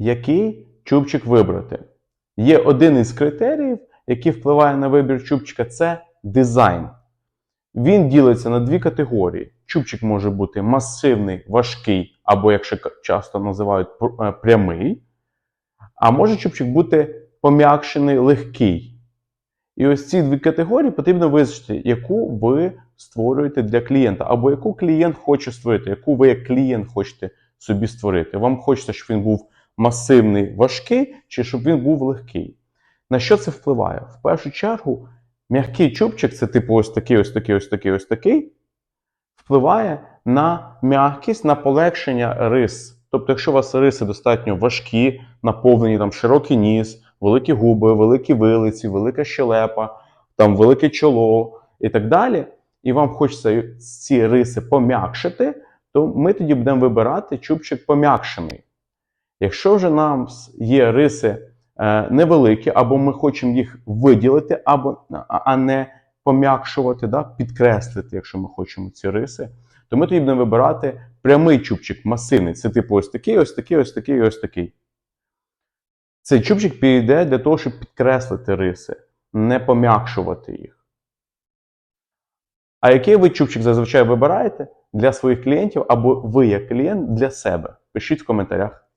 який чубчик вибрати. Є один із критеріїв, який впливає на вибір чубчика, це дизайн. Він ділиться на дві категорії. Чубчик може бути масивний, важкий, або, якщо к- часто називають е, прямий, а може чубчик бути пом'якшений, легкий. І ось ці дві категорії потрібно визначити, яку ви створюєте для клієнта, або яку клієнт хоче створити, яку ви як клієнт хочете собі створити. Вам хочеться, щоб він був масивний, важкий, чи щоб він був легкий. На що це впливає? В першу чергу, м'який чубчик, це типу ось такий, ось такий, ось такий, ось такий, впливає на м'якість, на полегшення рис. Тобто, якщо у вас риси достатньо важкі, наповнені там широкий ніс, великі губи, великі вилиці, велика щелепа, там велике чоло і так далі, і вам хочеться ці риси пом'якшити, то ми тоді будемо вибирати чубчик пом'якшений. Якщо вже нам є риси е, невеликі, або ми хочемо їх виділити, або, а- не пом'якшувати, да, підкреслити, якщо ми хочемо ці риси, то ми тоді будемо вибирати прямий чубчик, масивний. Це типу ось такий, ось такий, ось такий, ось такий. Цей чубчик підійде для того, щоб підкреслити риси, не пом'якшувати їх. А який ви чубчик зазвичай вибираєте для своїх клієнтів, або ви як клієнт для себе? Пишіть в коментарях.